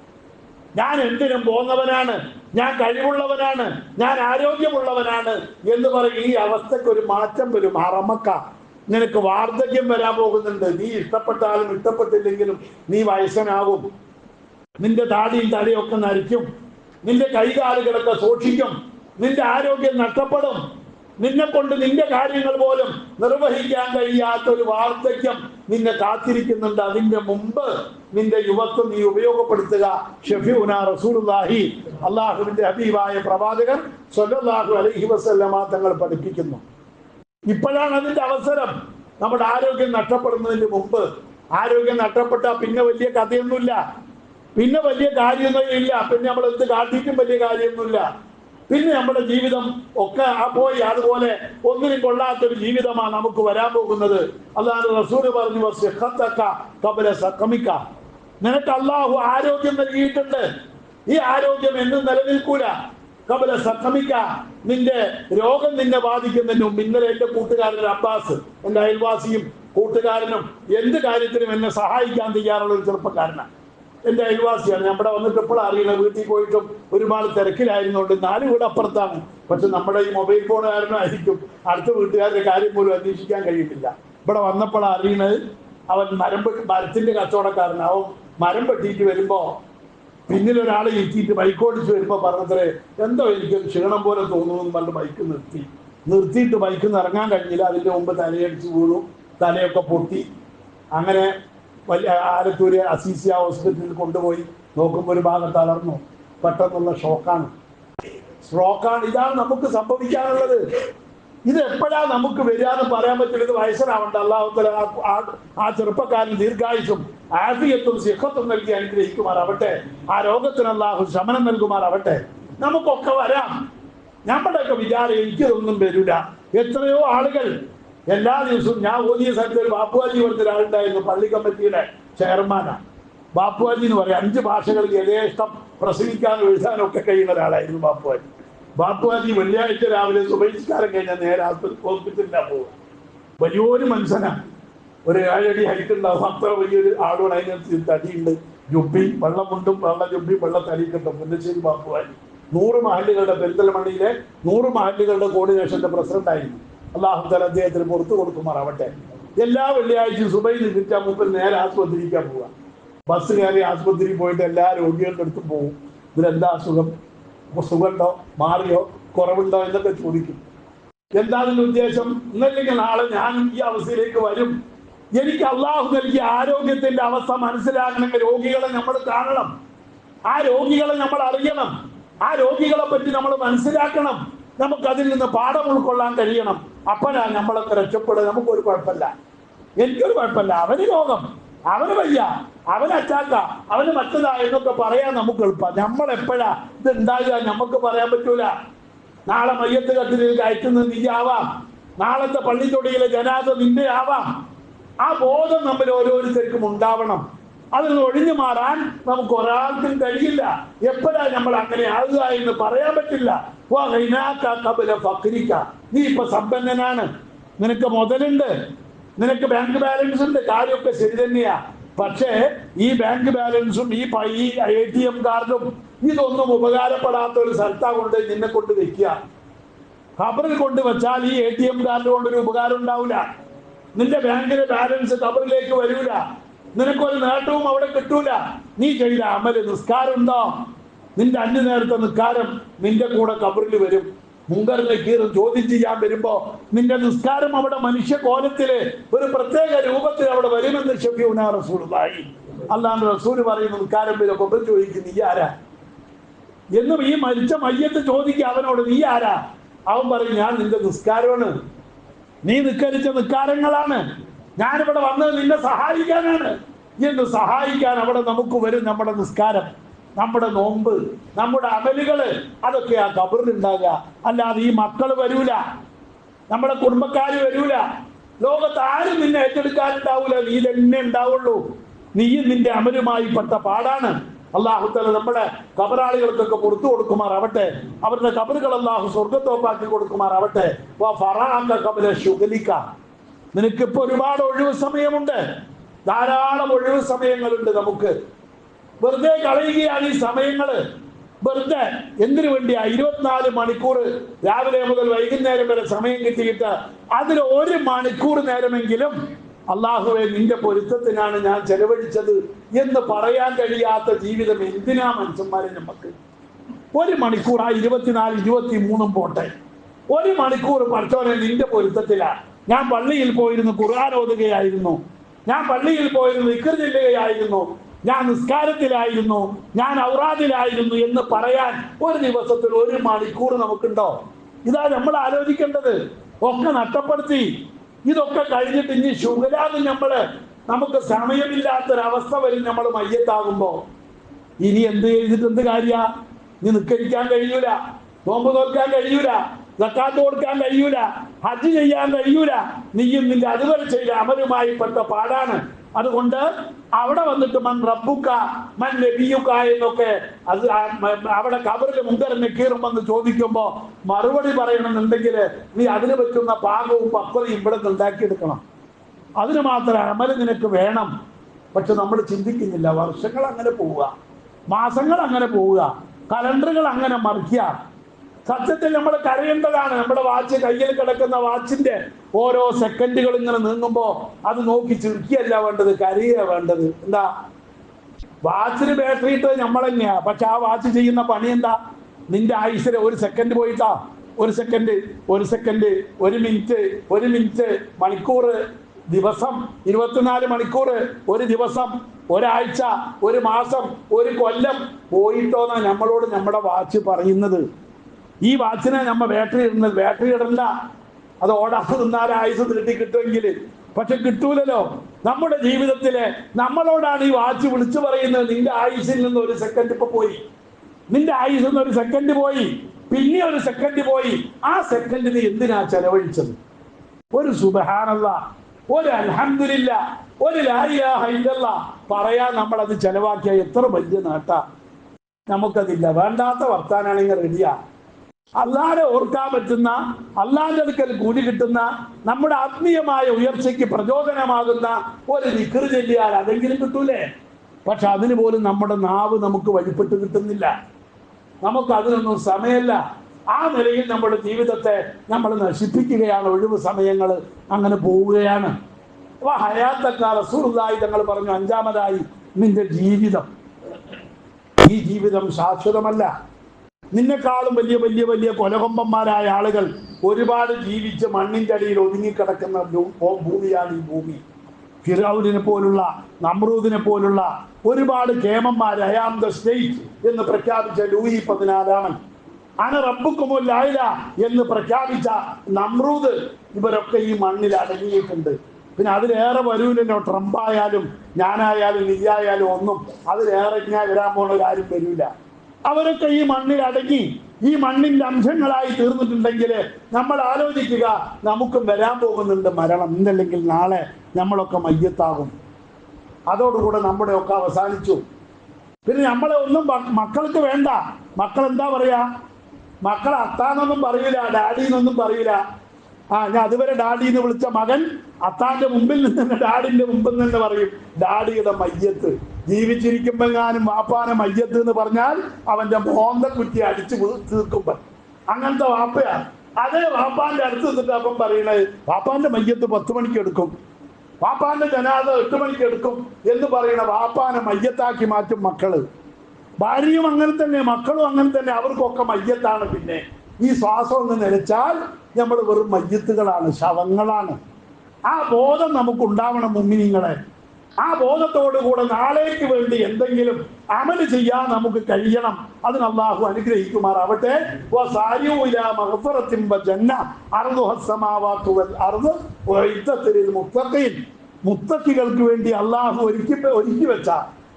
ഞാൻ എന്തിനും പോന്നവനാണ് ഞാൻ കഴിവുള്ളവനാണ് ഞാൻ ആരോഗ്യമുള്ളവനാണ് എന്ന് പറയും. ഈ അവസ്ഥയ്ക്ക് ഒരു മാറ്റം വരും. അറമക്ക നിനക്ക് വാർദ്ധക്യം വരാൻ പോകുന്നുണ്ട്. നീ ഇഷ്ടപ്പെട്ടാലും ഇഷ്ടപ്പെട്ടില്ലെങ്കിലും നീ വയസ്സനാകും. നിന്റെ താടിയും തലയൊക്കെ നരിക്കും. നിന്റെ കൈകാലുകളൊക്കെ സൂക്ഷിക്കും. നിന്റെ ആരോഗ്യം നഷ്ടപ്പെടും. നിന്നെ കൊണ്ട് നിന്റെ കാര്യങ്ങൾ പോലും നിർവഹിക്കാൻ കഴിയാത്ത ഒരു വാർദ്ധക്യം നിന്നെ കാത്തിരിക്കുന്നുണ്ട്. അതിന്റെ മുമ്പ് നിന്റെ യുവത്വം നീ ഉപയോഗപ്പെടുത്തുക. അള്ളാഹുവിന്റെ ഹബീബായ പ്രവാചകൻ സ്വല്ലാഹു അലൈഹി വസല്ലമ തങ്ങൾ പഠിപ്പിക്കുന്നു. ഇപ്പോഴാണ് അതിന്റെ അവസരം. നമ്മുടെ ആരോഗ്യം നഷ്ടപ്പെടുന്നതിന് മുമ്പ്. ആരോഗ്യം നഷ്ടപ്പെട്ടാൽ പിന്നെ വലിയ കഥയൊന്നുമില്ല. പിന്നെ വലിയ കാര്യമൊന്നും ഇല്ല പിന്നെ നമ്മൾ എന്ത് കാട്ടിയിട്ടും വലിയ കാര്യമൊന്നുമില്ല. പിന്നെ നമ്മുടെ ജീവിതം ഒക്കെ ആ പോയി അതുപോലെ ഒന്നിനും കൊള്ളാത്തൊരു ജീവിതമാണ് നമുക്ക് വരാൻ പോകുന്നത്. അല്ലാതെ റസൂൽ പറഞ്ഞു കബലെ സക്രമിക്ക സഖമിക." നിനക്ക് അള്ളാഹു ആരോഗ്യം നൽകിയിട്ടുണ്ട്. ഈ ആരോഗ്യം എന്നും നിലനിൽക്കൂല. കബല സക്രമിക്ക നിന്റെ രോഗം നിന്നെ ബാധിക്കുന്നതിന് ഇന്നലെ എന്റെ കൂട്ടുകാരൻ അബ്ബാസ് എന്റെ അയൽവാസിയും കൂട്ടുകാരനും എന്ത് കാര്യത്തിനും എന്നെ സഹായിക്കാൻ തയ്യാറുള്ള ഒരു ചെറുപ്പക്കാരനാണ് എന്റെ അയൽവാസിയാണ്. നമ്മുടെ വന്നിട്ട് എപ്പോഴും അറിയണ? വീട്ടിൽ പോയിട്ടും ഒരുപാട് തിരക്കിലായിരുന്നുകൊണ്ട് നാല് വീട് അപ്പുറത്താണ്. പക്ഷെ നമ്മുടെ ഈ മൊബൈൽ ഫോൺ കാരണമായിരിക്കും അടുത്ത വീട്ടുകാരുടെ കാര്യം പോലും അന്വേഷിക്കാൻ കഴിയുന്നില്ല ഇവിടെ വന്നപ്പോൾ അറിയണത് അവൻ മരം മരത്തിന്റെ കച്ചവടക്കാരനാവും മരം വെട്ടിയിട്ട് വരുമ്പോ പിന്നിൽ ഒരാൾ ഇരുത്തിയിട്ട് ബൈക്ക് ഓടിച്ച് വരുമ്പോ പറഞ്ഞത്രേ എന്തോ എനിക്ക് ക്ഷീണം പോലെ തോന്നുന്നു പറഞ്ഞു ബൈക്ക് നിർത്തി. നിർത്തിയിട്ട് ബൈക്ക് നിന്ന് ഇറങ്ങാൻ കഴിഞ്ഞില്ല. അതിന്റെ മുമ്പ് തലയടിച്ച് വീണു. തലയൊക്കെ പൊട്ടി. അങ്ങനെ വലിയ ആലത്തൂര് അസീസിയ ഹോസ്പിറ്റലിൽ കൊണ്ടുപോയി നോക്കുമ്പോൾ ഒരു ഭാഗം തളർന്നു. പെട്ടെന്നുള്ള ഷോക്കാണ്. സ്ട്രോക്കാണ് ഇതാണ് നമുക്ക് സംഭവിക്കാനുള്ളത്. ഇത് എപ്പോഴാ നമുക്ക് വരികയെന്ന് പറയാൻ പറ്റില്ല. ഇത് വയസ്സനാവണ്ട. അള്ളാഹുത്തല ആ ചെറുപ്പക്കാരൻ ദീർഘായുസും ആഫിയത്തും സിഹത്തും നൽകി അനുഗ്രഹിക്കുമാറാവട്ടെ. ആ രോഗത്തിന് അള്ളാഹു ശമനം നൽകുമാറാവട്ടെ. നമുക്കൊക്കെ വരാം. നമ്മുടെയൊക്കെ വിചാരം എനിക്കിതൊന്നും വരില്ല എത്രയോ ആളുകൾ എല്ലാ ദിവസവും ഞാൻ ഓതിയ സ്ഥലത്ത് ഒരു ബാപ്പുവാജി പറഞ്ഞ ഒരാളുണ്ടായിരുന്നു പള്ളി കമ്മിറ്റിയുടെ ചെയർമാനാണ് ബാപ്പുവാജി എന്ന് പറയും അഞ്ച് ഭാഷകൾ യഥേഷ്ടം പ്രസംഗിക്കാനും എഴുതാനും ഒക്കെ കഴിയുന്ന ഒരാളായിരുന്നു ബാപ്പുവാജി. ബാപ്പുവാജി വെള്ളിയാഴ്ച രാവിലെ സുബഹിസ്കാരം കഴിഞ്ഞാൽ നേരെ ഹോസ്പിറ്റലിലാണ് പോകുക വലിയൊരു മനുഷ്യനാണ് ഒരു ഏഴടി ഹൈറ്റ് ഉണ്ടാവും അത്ര വലിയൊരു ആളുകൾ അതിനനുസരിച്ച് തടിയുണ്ട്. ജുബി വെള്ളമുണ്ടും വെള്ള ജുബി വെള്ള തടി കിട്ടും ബാപ്പുവാജി. നൂറ് മഹല്ലുകളുടെ പെരിന്തൽമണ്ണിയിലെ നൂറ് മഹല്ലുകളുടെ കോർഡിനേഷന്റെ പ്രസിഡന്റ് ആയിരുന്നു അള്ളാഹു തല അദ്ദേഹത്തിന് പുറത്തു കൊടുക്കുമാറാവട്ടെ. എല്ലാ വെള്ളിയാഴ്ചയും സുബൈ നിൽക്കാൻ മുമ്പിൽ നേരെ ആസ്പത്രിക്കാൻ പോവുക ബസ് കയറി ആസ്പത്രിയിൽ പോയിട്ട് എല്ലാ രോഗികളുടെ അടുത്തും പോകും ഇതിലെന്താ അസുഖം? സുഖമുണ്ടോ? മാറിയോ? കുറവുണ്ടോ എന്നൊക്കെ ചോദിക്കും. എന്താ അതിന്റെ ഉദ്ദേശം? ഇന്നല്ലെങ്കിൽ നാളെ ഞാനും ഈ അവസ്ഥയിലേക്ക് വരും. എനിക്ക് അള്ളാഹു നൽകിയ ആരോഗ്യത്തിന്റെ അവസ്ഥ മനസ്സിലാക്കണമെങ്കിൽ രോഗികളെ നമ്മൾ കാണണം. ആ രോഗികളെ നമ്മൾ അറിയണം. ആ രോഗികളെ പറ്റി നമ്മൾ മനസ്സിലാക്കണം. നമുക്ക് അതിൽ നിന്ന് പാഠം ഉൾക്കൊള്ളാൻ കഴിയണം. അപ്പനാ നമ്മളൊക്കെ രക്ഷപ്പെടുക. നമുക്കൊരു കുഴപ്പമില്ല. എനിക്കൊരു കുഴപ്പമില്ല. അവന് രോഗം. അവന് വയ്യ. അവന് അറ്റാക്ക അവന് മറ്റതാ എന്നൊക്കെ പറയാൻ നമുക്ക് എളുപ്പം. നമ്മൾ എപ്പോഴാ ഇത് ഉണ്ടാകുക? നമുക്ക് പറയാൻ പറ്റൂല. നാളെ മയ്യത്ത് കത്തിലേക്ക് കയറ്റുന്നത് ആവാം നാളത്തെ പള്ളിത്തൊടിയിലെ ജനാഥ നിന്റെ ആവാം ആ ബോധം നമ്മൾ ഓരോരുത്തർക്കും ഉണ്ടാവണം. അതിൽ നിന്ന് ഒഴിഞ്ഞു മാറാൻ നമുക്ക് ഒരാൾക്കും കഴിയില്ല. എപ്പോഴാ നമ്മൾ അങ്ങനെ ആകുക എന്ന് പറയാൻ പറ്റില്ല. ഫക്രിക്ക. നീ ഇപ്പൊ സമ്പന്നനാണ്. നിനക്ക് മുതലുണ്ട്. നിനക്ക് ബാങ്ക് ബാലൻസ് ഉണ്ട്. കാര്യമൊക്കെ ശരി തന്നെയാ. പക്ഷേ ഈ ബാങ്ക് ബാലൻസും ഈ പൈ എ ടി എം കാർഡും ഇതൊന്നും ഉപകാരപ്പെടാത്ത ഒരു സ്ഥലത്താ കൊണ്ട് നിന്നെ കൊണ്ട് വെക്കുക. ഖബറിൽ കൊണ്ട് വെച്ചാൽ ഈ എ ടി എം കാർഡ് കൊണ്ടൊരു ഉപകാരം ഉണ്ടാവില്ല നിന്റെ ബാങ്കിലെ ബാലൻസ് കബറിലേക്ക് വരൂല. നിനക്കൊരു നേട്ടവും അവിടെ കിട്ടൂല. നീ ചെയ്ത അമൽ നിസ്കാരം ഉണ്ടോ? നിന്റെ അഞ്ചു നേരത്തെ നിസ്കാരം നിന്റെ കൂടെ കബറിൽ വരും. മുങ്കറിനെ കീറും ചോദ്യം ചെയ്യാൻ വരുമ്പോ നിന്റെ നിസ്കാരം അവിടെ മനുഷ്യ കോലത്തിൽ ഒരു പ്രത്യേക രൂപത്തിൽ അവിടെ വരുമെന്ന് റസൂലുള്ളാഹി. അല്ലാണ്ട് റസൂൽ പറയുന്ന നിസ്കാരം വരുമ്പോ ഇവൻ ചോദിക്കും നീ ആരാ? എന്നും ഈ മരിച്ച മയ്യത്ത് ചോദിക്കുക അവനോട് നീ ആരാ? അവൻ പറയും ഞാൻ നിന്റെ നിസ്കാരമാണ്. നീ നിസ്കരിച്ച നിസ്കാരങ്ങളാണ്. ഞാനിവിടെ വന്നത് നിന്നെ സഹായിക്കാനാണ്. എന്ന് സഹായിക്കാൻ അവിടെ നമുക്ക് വരും നമ്മുടെ നിസ്കാരം നമ്മുടെ നോമ്പ് നമ്മുടെ അമലുകൾ. അതൊക്കെ ആ കബറിൽ ഉണ്ടാകുക. അല്ലാതെ ഈ മക്കൾ വരൂല. നമ്മുടെ കുടുംബക്കാര് വരൂല. ലോകത്ത് ആരും നിന്നെ ഏറ്റെടുക്കാനുണ്ടാവൂല. നീ തന്നെ ഉണ്ടാവുള്ളൂ. നീയും നിന്റെ അമലുമായി പെട്ട പാടാണ്. അള്ളാഹുത്തല നമ്മുടെ കബറാളികൾക്കൊക്കെ പുറത്തു കൊടുക്കുമാറാവട്ടെ. അവരുടെ കബറുകൾ അള്ളാഹു സ്വർഗത്തോപ്പാക്കി കൊടുക്കുമാറാവട്ടെ. കബല ശുഗലിക്ക. നിനക്കിപ്പോ ഒരുപാട് ഒഴിവ് സമയമുണ്ട്. ധാരാളം ഒഴിവ് സമയങ്ങളുണ്ട് നമുക്ക്. വെറുതെ കളയുകയാണ് ഈ സമയങ്ങൾ. വെറുതെ എന്തിനു വേണ്ടിയാ? ഇരുപത്തിനാല് മണിക്കൂർ രാവിലെ മുതൽ വൈകുന്നേരം വരെ സമയം കിട്ടിയിട്ട് അതിൽ ഒരു മണിക്കൂർ നേരമെങ്കിലും അള്ളാഹുവെ നിന്റെ പൊരുത്തത്തിനാണ് ഞാൻ ചെലവഴിച്ചത് എന്ന് പറയാൻ കഴിയാത്ത ജീവിതം എന്തിനാ മനുഷ്യന്മാരെ നമുക്ക്? ഒരു മണിക്കൂർ ആ ഇരുപത്തിനാല് ഇരുപത്തി മൂന്നും പോട്ടെ. ഒരു മണിക്കൂർ പഠിച്ചവനെ നിന്റെ പൊരുത്തത്തിലാ. ഞാൻ പള്ളിയിൽ പോയിരുന്നു ഖുർആൻ ഓതുകയായിരുന്നു. ഞാൻ പള്ളിയിൽ പോയിരുന്നു ഇക്കർ ചെല്ലുകയായിരുന്നു ഞാൻ നിസ്കാരത്തിലായിരുന്നു ഞാൻ ഔറാദിലായിരുന്നു എന്ന് പറയാൻ ഒരു ദിവസത്തിൽ ഒരു മണിക്കൂർ നമുക്കുണ്ടോ? ഇതാ നമ്മൾ ആലോചിക്കേണ്ടത്. ഒക്കെ നഷ്ടപ്പെടുത്തി. ഇതൊക്കെ കഴിഞ്ഞിട്ട് ഇനി ശുഗലാന്ന് നമ്മൾ നമുക്ക് സമയമില്ലാത്തൊരവസ്ഥ വരും നമ്മൾ മയ്യത്താകുമ്പോ ഇനി എന്ത് ചെയ്തിട്ട് എന്ത് കാര്യ? നീ നിക്കരിക്കാൻ കഴിയൂല. നോമ്പ് നോക്കാൻ കഴിയൂല. സക്കാത്ത് കൊടുക്കാൻ കഴിയൂല ഹജ്ജ് ചെയ്യാൻ കഴിയൂല. നീയും നിന്റെ അതുവരെ ചെയ്ത അമലുമായി പെട്ട പാടാണ്. അതുകൊണ്ട് അവിടെ വന്നിട്ട് മൻ റബ്ബുക്ക മൻ നബിയുക്ക എന്നൊക്കെ അത് അവിടെ കബറിൽ മുങ്കറിനെ കീറുമെന്ന് ചോദിക്കുമ്പോ മറുപടി പറയണമെന്നുണ്ടെങ്കിൽ നീ അതിന് പറ്റുന്ന പാകവും പക്വതയും ഇവിടെ നിന്ന് ഉണ്ടാക്കിയെടുക്കണം. അതിന് മാത്രം അമൽ നിനക്ക് വേണം. പക്ഷെ നമ്മൾ ചിന്തിക്കുന്നില്ല വർഷങ്ങൾ അങ്ങനെ പോവുക മാസങ്ങൾ അങ്ങനെ പോവുക കലണ്ടറുകൾ അങ്ങനെ മറിക്കുക. സത്യത്തിൽ നമ്മൾ കരയേണ്ടതാണ്. നമ്മുടെ വാച്ച് കയ്യിൽ കിടക്കുന്ന വാച്ചിന്റെ ഓരോ സെക്കൻഡുകൾ ഇങ്ങനെ നീങ്ങുമ്പോ അത് നോക്കി ചുരുക്കിയല്ല വേണ്ടത് കരയുക വേണ്ടത്. എന്താ? വാച്ചിന് ബാറ്ററി ഇട്ട് നമ്മൾ തന്നെയാ. പക്ഷെ ആ വാച്ച് ചെയ്യുന്ന പണി എന്താ? നിന്റെ ആയുസിൽ ഒരു സെക്കൻഡ് പോയിട്ടാ. ഒരു സെക്കൻഡ് ഒരു സെക്കൻഡ് ഒരു മിനിറ്റ് ഒരു മിനിറ്റ് മണിക്കൂർ ദിവസം ഇരുപത്തിനാല് മണിക്കൂർ ഒരു ദിവസം ഒരാഴ്ച ഒരു മാസം ഒരു കൊല്ലം പോയിട്ടോന്നാ നമ്മളോട് നമ്മുടെ വാച്ച് പറയുന്നത്. ഈ വാച്ചിനെ നമ്മ ബാറ്ററി ഇടുന്നത് ബാറ്ററി ഇടണ്ട. അത് ഓടാതെ നിന്നാൽ ആയുസ് കിട്ടുമെങ്കിൽ. പക്ഷെ കിട്ടൂലല്ലോ. നമ്മുടെ ജീവിതത്തിലെ നമ്മളോടാണ് ഈ വാച്ച് വിളിച്ചു പറയുന്നത്. നിന്റെ ആയുസിൽ നിന്ന് ഒരു സെക്കൻഡ് ഇപ്പൊ പോയി. നിന്റെ ആയുസിൽ നിന്ന് ഒരു സെക്കൻഡ് പോയി. പിന്നെ ഒരു സെക്കൻഡ് പോയി. ആ സെക്കൻഡിന് എന്തിനാ ചെലവഴിച്ചത്? ഒരു സുബഹാനല്ല. ഒരു അലഹമില്ല ഒരു ഇല്ലല്ല. പറയാൻ നമ്മളത് ചെലവാക്കിയ എത്ര വലിയ നേട്ട. നമുക്കതില്ല. വേണ്ടാത്ത വർത്താനാണെങ്കിൽ റെഡിയാ. അല്ലാതെ ഓർക്കാൻ പറ്റുന്ന അല്ലാന്റെ അടുക്കൽ കൂലി കിട്ടുന്ന നമ്മുടെ ആത്മീയമായ ഉയർച്ചയ്ക്ക് പ്രചോദനമാകുന്ന ഒരു നിക്കറ് ചെല്ലിയാൽ അതെങ്കിലും കിട്ടൂലേ? പക്ഷെ അതിന് പോലും നമ്മുടെ നാവ് നമുക്ക് വഴിപ്പെട്ട് കിട്ടുന്നില്ല. നമുക്ക് അതിനൊന്നും സമയമല്ല. ആ നിലയിൽ നമ്മുടെ ജീവിതത്തെ നമ്മൾ നശിപ്പിക്കുകയാണ്. ഒഴിവ് സമയങ്ങൾ അങ്ങനെ പോവുകയാണ്. അപ്പൊ ഹയാത്തക്കാല സുഹൃതായി തങ്ങൾ പറഞ്ഞു അഞ്ചാമതായി നിന്റെ ജീവിതം. ഈ ജീവിതം ശാശ്വതമല്ല. നിന്നെക്കാളും വലിയ വലിയ വലിയ കൊലകൊമ്പന്മാരായ ആളുകൾ ഒരുപാട് ജീവിച്ച് മണ്ണിന്റെ അടിയിൽ ഒതുങ്ങിക്കിടക്കുന്ന ഭൂമിയാണ് ഈ ഭൂമി. ഫിറൌദിനെ പോലുള്ള നമ്രൂദിനെ പോലുള്ള ഒരുപാട് കേമന്മാർ അയാം ദ സ്റ്റേറ്റ് എന്ന് പ്രഖ്യാപിച്ച ലൂയി പതിനാലാമൻ. അന റബ്ബുക്കുമോ ലായില എന്ന് പ്രഖ്യാപിച്ച നമ്രൂദ് ഇവരൊക്കെ ഈ മണ്ണിൽ അടങ്ങിയിട്ടുണ്ട്. പിന്നെ അതിലേറെ വരൂലല്ലോ ട്രംപായാലും ഞാനായാലും നീയായാലും ഒന്നും. അതിലേറെ ഞാൻ വരാൻ പോകുന്ന പോണവരാരും വരൂല. അവരൊക്കെ ഈ മണ്ണിൽ അടങ്ങി ഈ മണ്ണിന്റെ അംശങ്ങളായി തീർന്നിട്ടുണ്ടെങ്കിൽ നമ്മൾ ആലോചിക്കുക നമുക്കും വരാൻ പോകുന്നുണ്ട് മരണം. ഇന്നല്ലെങ്കിൽ നാളെ നമ്മളൊക്കെ മയ്യത്താകും. അതോടുകൂടെ നമ്മുടെയൊക്കെ അവസാനിച്ചു. പിന്നെ നമ്മളെ ഒന്നും മക്കൾക്ക് വേണ്ട. മക്കൾ എന്താ പറയാ? മക്കൾ അത്താന്നൊന്നും പറയൂല ഡാഡി എന്നൊന്നും പറയൂല. ആ ഞാൻ അതുവരെ ഡാഡി എന്ന് വിളിച്ച മകൻ അത്താന്റെ മുമ്പിൽ നിന്ന് ഡാഡിന്റെ മുമ്പിൽ നിന്ന് പറയും ഡാഡിയുടെ മയ്യത്ത്. ജീവിച്ചിരിക്കുമ്പോഴാനും വാപ്പാനെ മയ്യത്ത് എന്ന് പറഞ്ഞാൽ അവന്റെ മോന്ത കുറ്റി അടിച്ചു തീർക്കുമ്പോൾ. അങ്ങനത്തെ വാപ്പയാണ്. അതേ വാപ്പാന്റെ അടുത്ത് നിന്നിട്ട് അപ്പം പറയണത് വാപ്പാന്റെ മയ്യത്ത് പത്ത് മണിക്ക് എടുക്കും. വാപ്പാന്റെ ജനാത എട്ട് മണിക്ക് എടുക്കും. എന്ന് പറയണ വാപ്പാനെ മയ്യത്താക്കി മാറ്റും മക്കൾ. ഭാര്യയും അങ്ങനെ തന്നെ മക്കളും അങ്ങനെ തന്നെ അവർക്കൊക്കെ മയ്യത്താണ് പിന്നെ. ഈ ശ്വാസം ഒന്ന് നിലച്ചാൽ നമ്മൾ വെറും മയ്യത്തുകളാണ് ശവങ്ങളാണ്. ആ ബോധം നമുക്ക് ഉണ്ടാവണം മുമ്മിനിങ്ങളെ. ആ ബോധത്തോടുകൂടെ നാളേക്ക് വേണ്ടി എന്തെങ്കിലും അമൽ ചെയ്യാൻ നമുക്ക് കഴിയണം. അതിന് അള്ളാഹു അനുഗ്രഹിക്കുമാറാവട്ടെ. മുത്തക്കികൾക്ക് വേണ്ടി അള്ളാഹു ഒരുക്കി ഒരുക്കി വെച്ച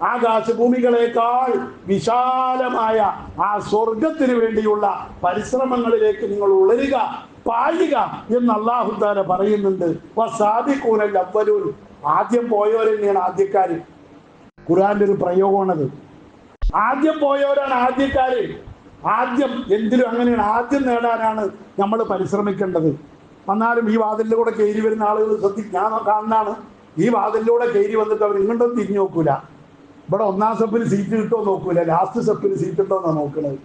ആകാശഭൂമികളെക്കാൾ വിശാലമായ ആ സ്വർഗത്തിന് വേണ്ടിയുള്ള പരിശ്രമങ്ങളിലേക്ക് നിങ്ങൾ ഉളരുക പാഴിക എന്ന് അള്ളാഹു താര പറയുന്നുണ്ട്. ആദ്യം പോയവരെന്നെയാണ് ആദ്യക്കാര്. ഖുറാന്റെ ഒരു പ്രയോഗമാണത്. ആദ്യം പോയവരാണ് ആദ്യക്കാര്. ആദ്യം എന്തിലും അങ്ങനെയാണ്. ആദ്യം നേടാനാണ് നമ്മൾ പരിശ്രമിക്കേണ്ടത്. എന്നാലും ഈ വാതിലിലൂടെ കയറി വരുന്ന ആളുകൾ ശ്രദ്ധി ഞാൻ കാണുന്നതാണ്. ഈ വാതിലിലൂടെ കയറി വന്നിട്ട് അവർ ഇങ്ങോട്ടും തിരിഞ്ഞു നോക്കൂല. ഇവിടെ ഒന്നാം സ്റ്റെപ്പിൽ സീറ്റ് കിട്ടുമോ നോക്കൂല. ലാസ്റ്റ് സ്റ്റെപ്പിൽ സീറ്റ് ഉണ്ടോ എന്നാണ് നോക്കുന്നത്.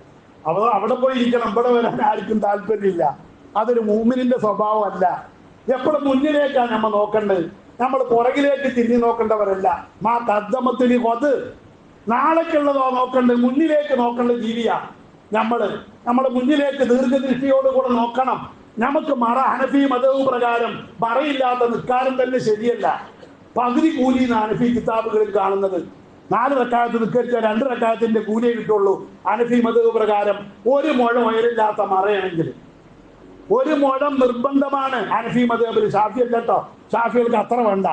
അവ അവിടെ പോയി ഇരിക്കണം. ഇവിടെ വരാൻ ആർക്കും താല്പര്യമില്ല. അതൊരു മൂമിനിന്റെ സ്വഭാവമല്ല. എപ്പോഴും മുന്നിലേക്കാണ് നമ്മൾ നോക്കേണ്ടത്. നമ്മൾ പുറകിലേക്ക് തിരിഞ്ഞു നോക്കേണ്ടവരല്ല. മാ തദ്ദമത്തിന് കൊത് നാളേക്കുള്ളതോ നോക്കേണ്ടത് മുന്നിലേക്ക് നോക്കേണ്ട ജീവിയാ നമ്മൾ. നമ്മുടെ മുന്നിലേക്ക് ദീർഘദൃഷ്ടിയോടുകൂടെ നോക്കണം. നമുക്ക് മറ ഹനഫി മതവും പ്രകാരം മറയില്ലാത്ത നിൽക്കാരം തന്നെ ശരിയല്ല. പകുതി കൂലി ഹനഫി കിതാബുകളിൽ കാണുന്നത്. നാല് റക്കായത്ത് നിൽക്കരിച്ച രണ്ട് റക്കായത്തിന്റെ കൂലിയെ കിട്ടുള്ളൂ. ഹനഫി മതവ് പ്രകാരം ഒരു മുഴ ഉയരില്ലാത്ത മറയാണെങ്കിൽ. ഒരു മുഴം നിർബന്ധമാണ്. അനഫി മതേബിൽ ഷാഫി അല്ല കേട്ടോ ഷാഫികൾക്ക് അത്ര വേണ്ട.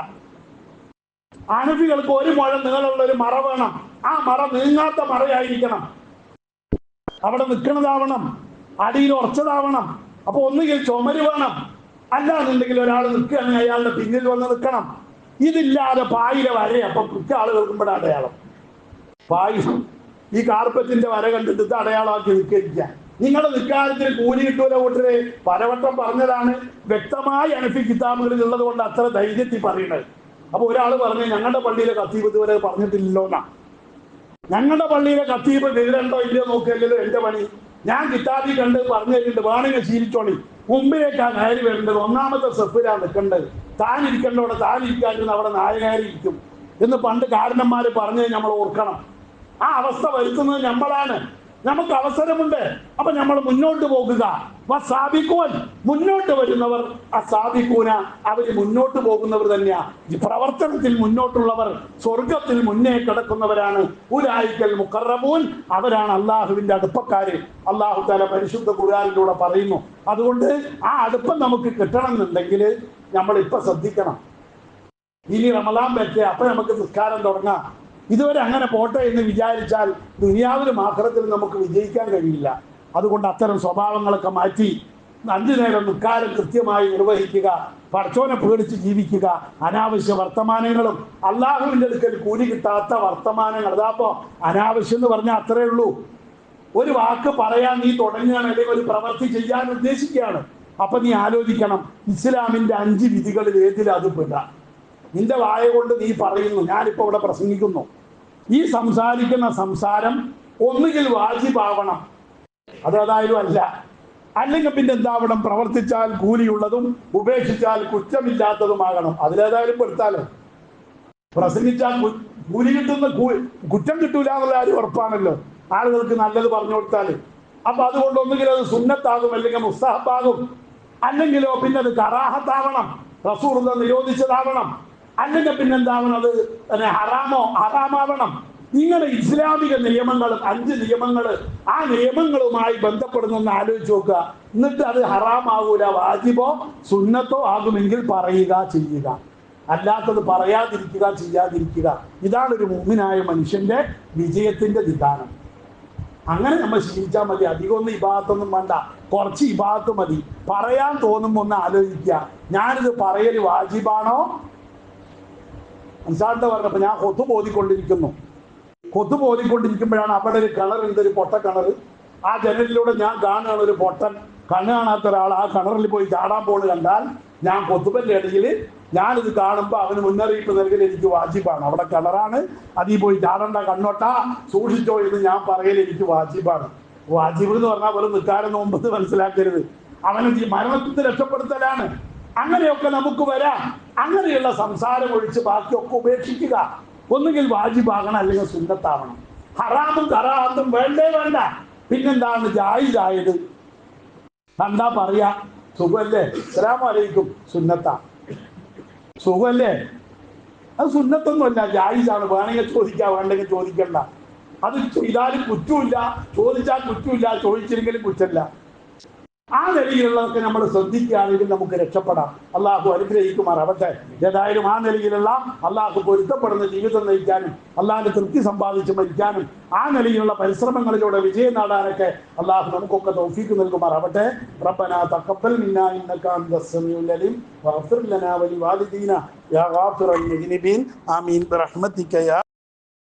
അനഫികൾക്ക് ഒരു മുഴം നീളമുള്ള ഒരു മറ വേണം. ആ മറ നീങ്ങാത്ത മറയായിരിക്കണം. അവിടെ നിൽക്കുന്നതാവണം. അടിയിൽ ഉറച്ചതാവണം. അപ്പൊ ഒന്നുകിൽ ചുമര് വേണം. അല്ലാന്നുണ്ടെങ്കിൽ ഒരാൾ നിൽക്കുകയാണെങ്കിൽ അയാളുടെ പിന്നിൽ വന്ന് നിൽക്കണം. ഇതില്ലാതെ പായിലെ വര അപ്പൊ മിക്ക ആളുകൾക്കും ഇവിടെ അടയാളം. പായി ഈ കാർപ്പറ്റിന്റെ വര കണ്ടിട്ട് അടയാളമാക്കി നിൽക്കുക നിങ്ങളുടെ നിൽക്കാലത്തിന് കൂലി കിട്ടൂല കൂട്ടരെ. പലവട്ടം പറഞ്ഞതാണ് വ്യക്തമായി അനഫി കിതാബുകളിൽ ഉള്ളത് കൊണ്ട് അത്ര ധൈര്യത്തിൽ പറയുന്നത്. അപ്പൊ ഒരാൾ പറഞ്ഞു ഞങ്ങളുടെ പള്ളിയിലെ കത്തീബ് ഇതുവരെ പറഞ്ഞിട്ടില്ലല്ലോ എന്നാ ഞങ്ങളുടെ പള്ളിയിലെ കത്തീബ് വിവരണ്ടോ ഇല്ലയോ നോക്കിയല്ലോ എന്റെ പണി. ഞാൻ കിതാബി കണ്ട് പറഞ്ഞു കഴിഞ്ഞിട്ട് വേണമെങ്കിൽ ശീലിച്ചോളി. മുമ്പിലേക്കാ കയറി വരേണ്ടത് ഒന്നാമത്തെ സെഫിലാണ് നിൽക്കേണ്ടത്. താൻ ഇരിക്കേണ്ടവിടെ താൻ ഇരിക്കാതിരുന്ന് അവിടെ നായകയറി ഇരിക്കും എന്ന് പണ്ട് കാരണന്മാര് പറഞ്ഞത് നമ്മൾ ഓർക്കണം. ആ അവസ്ഥ വരുത്തുന്നത് നമ്മളാണ്. നമുക്ക് അവസരമുണ്ട്. അപ്പൊ നമ്മൾ മുന്നോട്ട് പോകുക. സാബിക്കുവൻ മുന്നോട്ട് വരുന്നവർ അസാബിക്കൂന. അവർ മുന്നോട്ട് പോകുന്നവർ തന്നെയാ. പ്രവർത്തനത്തിൽ മുന്നോട്ടുള്ളവർ സ്വർഗത്തിൽ മുന്നേ കിടക്കുന്നവരാണ്. ഉലായിക്കൽ മുക്കറബൂൻ അവരാണ് അള്ളാഹുവിന്റെ അടുപ്പക്കാര്. അള്ളാഹു തല പരിശുദ്ധ ഖുർആനിലൂടെ പറയുന്നു. അതുകൊണ്ട് ആ അടുപ്പം നമുക്ക് കിട്ടണമെന്നുണ്ടെങ്കിൽ നമ്മൾ ഇപ്പൊ ശ്രദ്ധിക്കണം. ഇനി റമലാൻ വെച്ച് അപ്പൊ നമുക്ക് നിസ്കാരം തുടങ്ങാം. ഇതുവരെ അങ്ങനെ പോട്ടെ എന്ന് വിചാരിച്ചാൽ ദുനിയാവിലും ആഖിറത്തിലും നമുക്ക് വിജയിക്കാൻ കഴിയില്ല. അതുകൊണ്ട് അത്തരം സ്വഭാവങ്ങളൊക്കെ മാറ്റി അഞ്ചു നേരം നിക്കാരം കൃത്യമായി നിർവഹിക്കുക പടച്ചോനെ പേടിച്ച് ജീവിക്കുക അനാവശ്യ വർത്തമാനങ്ങളും അള്ളാഹുവിന്റെ അടുക്കൽ കൂലി കിട്ടാത്ത വർത്തമാനങ്ങൾ. അതാപ്പോ അനാവശ്യം എന്ന് പറഞ്ഞാൽ അത്രേ ഉള്ളൂ. ഒരു വാക്ക് പറയാൻ നീ തുടങ്ങുകയാണ് അല്ലെങ്കിൽ ഒരു പ്രവൃത്തി ചെയ്യാൻ ഉദ്ദേശിക്കുകയാണ്. അപ്പൊ നീ ആലോചിക്കണം ഇസ്ലാമിന്റെ അഞ്ച് വിധികളിൽ ഏതിലും അത് പെടാം? നിന്റെ വായ കൊണ്ട് നീ പറയുന്നു ഞാനിപ്പോ ഇവിടെ പ്രസംഗിക്കുന്നു. ഈ സംസാരിക്കുന്ന സംസാരം ഒന്നുകിൽ വാജിബാവണം അത് അതായാലും അല്ല. അല്ലെങ്കിൽ പിന്നെ എന്താ അവിടെ പ്രവർത്തിച്ചാൽ കൂലിയുള്ളതും ഉപേക്ഷിച്ചാൽ കുറ്റമില്ലാത്തതുമാകണം. അതിലേതായാലും പെടുത്താലോ പ്രസംഗിച്ചാൽ കൂലി കിട്ടുന്ന കുറ്റം കിട്ടൂല എന്നുള്ള കാര്യം ഉറപ്പാണല്ലോ. ആളുകൾക്ക് നല്ലത് പറഞ്ഞു കൊടുത്താൽ അപ്പൊ അതുകൊണ്ട് ഒന്നുകിൽ അത് സുന്നത്താകും അല്ലെങ്കിൽ മുസ്താഹബാകും. അല്ലെങ്കിലോ പിന്നെ അത് കറാഹത്താവണം. റസൂർ നിരോധിച്ചതാവണം. അല്ലെങ്കിൽ പിന്നെ എന്താവണം അത് ഹറാമോ? ഹറാമാവണം. നിങ്ങളുടെ ഇസ്ലാമിക നിയമങ്ങൾ അഞ്ച് നിയമങ്ങൾ ആ നിയമങ്ങളുമായി ബന്ധപ്പെടുന്നെന്ന് ആലോചിച്ച് നോക്കുക. എന്നിട്ട് അത് ഹറാമാകൂല വാജിബോ സുന്നത്തോ ആകുമെങ്കിൽ പറയുക ചെയ്യുക. അല്ലാത്തത് പറയാതിരിക്കുക ചെയ്യാതിരിക്കുക. ഇതാണ് ഒരു മുമ്പിനായ മനുഷ്യന്റെ വിജയത്തിന്റെ വിധാനം അങ്ങനെ നമ്മൾ ശീലിച്ചാൽ മതി. അധികമൊന്നും ഇഭാഗത്തൊന്നും വേണ്ട. കുറച്ച് ഇബാദത്ത് മതി. പറയാൻ തോന്നുമ്പോൾ ഒന്ന് ആലോചിക്കുക. ഞാനിത് പറയൽ വാജിബാണോ? അൻസാറിന്റെ പറഞ്ഞപ്പോ ഞാൻ കൊതു പോതിക്കൊണ്ടിരിക്കുന്നു കൊതു പോതിക്കൊണ്ടിരിക്കുമ്പോഴാണ് അവിടെ ഒരു കിണറുണ്ട് ഒരു പൊട്ട കിണർ. ആ ജനലിലൂടെ ഞാൻ കാണുകയാണ് ഒരു പൊട്ടൻ. കണ്ണ് കാണാത്ത ഒരാൾ ആ കിണറിൽ പോയി ചാടാൻ പോണ് കണ്ടാൽ ഞാൻ കൊത്തുബന്റെ ഇടയിൽ ഞാനിത് കാണുമ്പോൾ അവന് മുന്നറിയിപ്പ് നൽകൽ എനിക്ക് വാജിബാണ്. അവിടെ കിണറാണ് അതിൽ പോയി ചാടണ്ട കണ്ണോട്ട സൂക്ഷിച്ചോ എന്ന് ഞാൻ പറയൽ എനിക്ക് വാജിബാണ്. വാജിബ് എന്ന് പറഞ്ഞാൽ വെറും നിൽക്കാതെ നോമ്പെന്ന് മനസ്സിലാക്കരുത് അവനെ മരണത്തിൽ രക്ഷപ്പെടുത്തലാണ്. അങ്ങനെയൊക്കെ നമുക്ക് വരാം. അങ്ങനെയുള്ള സംസാരം ഒഴിച്ച് ബാക്കിയൊക്കെ ഉപേക്ഷിക്കുക. ഒന്നുകിൽ വാജിബാകണം അല്ലെങ്കിൽ സുന്നത്താവണം. ഹറാമും കറാഹത്തും വേണ്ടേ വേണ്ട. പിന്നെന്താണ് ജായിദായത് കണ്ടാ പറയാ സുഖല്ലേ? അസ്സലാമലൈക്കും സുന്നത്താ. സുഖല്ലേ? അത് സുന്നത്തൊന്നുമല്ല ജായിസാണ്. വേണമെങ്കിൽ ചോദിക്കാം വേണ്ടെങ്കിൽ ചോദിക്കണ്ട. അത് ചെയ്താലും കുറ്റുമില്ല ചോദിച്ചാൽ കുറ്റുമില്ല ചോദിച്ചില്ലെങ്കിലും കുറ്റമില്ല. ആ നിലയിലുള്ളതൊക്കെ നമ്മൾ ശ്രദ്ധിക്കുകയാണെങ്കിൽ നമുക്ക് രക്ഷപ്പെടാം. അള്ളാഹു അനുഗ്രഹിക്കുമാറാവട്ടെ. ഏതായാലും ആ നിലയിലുള്ള അള്ളാഹു പൊരുത്തപ്പെടുന്ന ജീവിതം നയിക്കാനും അള്ളാഹിന്റെ തൃപ്തി സമ്പാദിച്ച് മരിക്കാനും ആ നിലയിലുള്ള പരിശ്രമങ്ങളിലൂടെ വിജയം നേടാനൊക്കെ അള്ളാഹു നമുക്കൊക്കെ തൗഫീക്ക് നൽകുമാറാവട്ടെ. റബ്ബന തഖബ്ബൽ മിന്നാ ഇന്നക സമീഉൽ അലീം. വഗ്ഫിർ ലനാ ആമീൻ. ബിറഹ്മതിക യാ